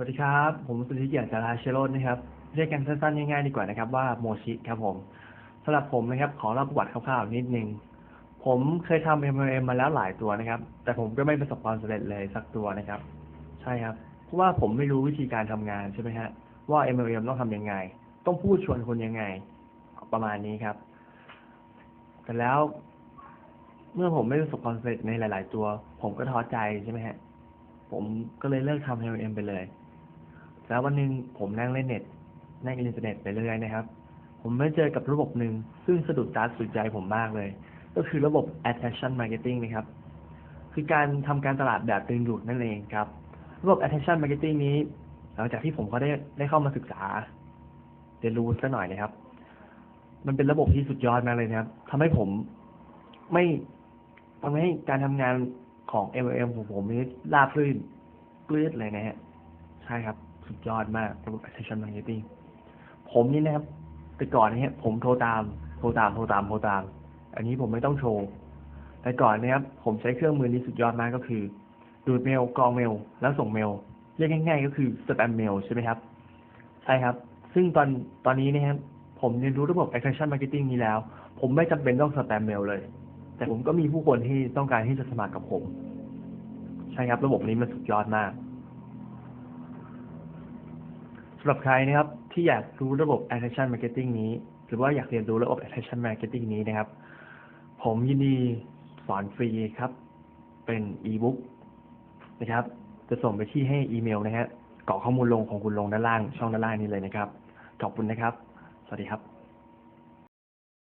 วัสดีครับ ผมสุธิเกียรติจาราเชโรจน์นะครับ เรียกกันสั้นๆง่ายๆดีกว่านะครับว่าโมชิครับผมสำหรับผมนะครับ ขอเล่าประวัติคร่าวๆนิดนึง ผมเคยทำ MLM มาแล้วหลายตัวนะครับ แต่ผมก็ไม่ประสบความสำเร็จเลยสักตัวนะครับ ใช่ครับ เพราะว่าผมไม่รู้วิธีการทำงานใช่ไหมฮะว่า MLM ต้องทำยังไง ต้องพูดชวนคนยังไง ประมาณนี้ครับ แต่แล้วเมื่อผมไม่ประสบความสำเร็จในหลาย ๆ ตัว ผมก็ท้อใจใช่ไหมฮะผมก็เลยเลิกทำ MLM ไปเลย แล้ววันหนึ่งผมนั่งเล่นเน็ตนั่งอินเทอร์เน็ตไปเรื่อยๆนะครับ ผมได้เจอกับระบบหนึ่งซึ่งสะดุดตาสุดใจผมมากเลย ก็คือระบบ attention marketing นะครับ คือการทำการตลาดแบบดึงดูดนั่นเองครับ ระบบ attention marketing นี้ หลังจากที่ผมก็ได้ได้เข้ามาศึกษาเรียนรู้สักหน่อยนะครับ มันเป็นระบบที่สุดยอดมากเลยนะครับทำให้ผมไม่ทำให้การทำงานของ MLM ของผมนี่ราบรื่นปลื้ดเลยนะฮะ ใช่ครับ สุดยอดมากระบบ attention marketing ผมนี่นะครับ แต่ก่อนเนี้ผมโทรตาม โทรตาม โทรตาม โทรตาม อันนี้ผมไม่ต้องโทรแต่ก่อนเนะครับ ผมใช้เครื่องมือนี้สุดยอดมากก็คือ ดูดเมลกรองเมล แล้วส่งเมล เรียกง่าย ๆ ก็คือสแปมเมลใช่ไหมครับ ใช่ครับ ซึ่งตอนตอนนี้นะครับ ผมเรียนรู้ระบบ attention marketing นี้แล้ว ผมไม่จำเป็นต้องสแปมเมลเลย แต่ผมก็มีผู้คนที่ต้องการที่จะสมัครกับผม ใช่ครับ ระบบนี้มันสุดยอดมาก สำหรับใครนะครับที่อยากรู้ระบบ attention marketing นี้ หรือว่าอยากเรียนรู้ระบบ attention marketing นี้นะครับ ผมยินดีสอนฟรีครับ เป็น e-book นะครับ จะส่งไปที่ให้อีเมลนะฮะกรอกข้อมูลลงของคุณลงด้านล่างช่องด้านล่างนี้เลยนะครับ ขอบคุณนะครับ สวัสดีครับ